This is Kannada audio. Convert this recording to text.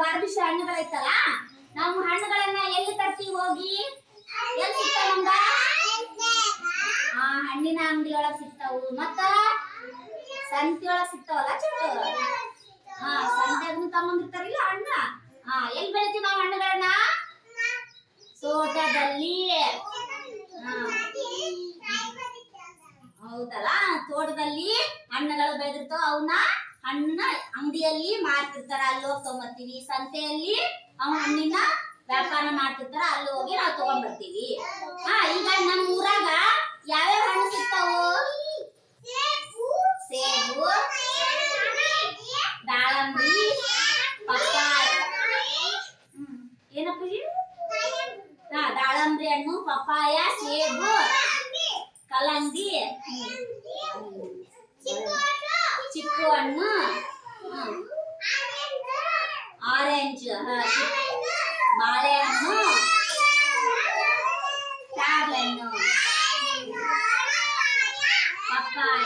ಬಾರ್ಬಿಷ ಹಣ್ಣುಗಳಿತ್ತಲ್ಲ ನಾವು ಹಣ್ಣುಗಳನ್ನ ಎಲ್ಲಿ ತರ್ತೀವಿ ಹೋಗಿ? ಎಲ್ಲಿ ಸಿಗ್ತಾವ ಆ ಹಣ್ಣಿನ ಅಂಗಡಿ ಒಳಗ್ ಸಿಗ್ತಾವು. ಮತ್ತ ಸಂತಿ ಸಿಗ್ತಾವಲ್ಲ ಚಟ್ಟು ಹಾ, ಸಂತ್ಯಾಗ್ನು ತಗೊಂಡಿರ್ತಾರಿಲ್ಲ ಹಣ್ಣ? ಹಾ, ಎಲ್ಲಿ ಬೆಳಿತೀವಿ ನಾವು ಹಣ್ಣುಗಳನ್ನ? ತೋಟದಲ್ಲಿ. ಹೌದಲ್ಲ? ತೋಟದಲ್ಲಿ ಹಣ್ಣುಗಳು ಬೆಳೆದಿರ್ತಾವ, ಅವನ್ನ ಹಣ್ಣ ಅಂಗಡಿಯಲ್ಲಿ ಮಾರ್ತಿರ್ತಾರ. ಅಲ್ಲಿ ಹೋಗಿ ತಗೊಂಬರ್ತೀವಿ. ಸಂತೆಯಲ್ಲಿ ಅವ ಹಣ್ಣಿನ ವ್ಯಾಪಾರ ಮಾಡ್ತಿರ್ತಾರ. ಅಲ್ಲಿ ಹೋಗಿ ನಾವು ತಗೊಂಡ್ಬರ್ತೀವಿ ಹಾ, ಈಗ ನಮ್ಮ ಊರಾಗ ಯಾವ್ಯಾವ ಹಣ್ಣು ಸಿಗ್ತಾವು? ಸೇಬು ದಾಳಂಬಿ ಪಪ್ಪಾಯ. ಏನು ಏನಪ್ಪಾಜಿ? ಹಾ, ದಾಳಂಬ್ರಿ ಹಣ್ಣು, ಪಪ್ಪಾಯ, ಸೇಬು. ಚಿಕ್ಕು ಹಣ್ಣು ಹ್ಮ್. ಆರೆಂಜ್ ಹಾ, ಬಾಳೆಹಣ್ಣು ಪ್ಯಾರ್ಲೆಹಣ್ಣು ಪಪ್ಪಾಯ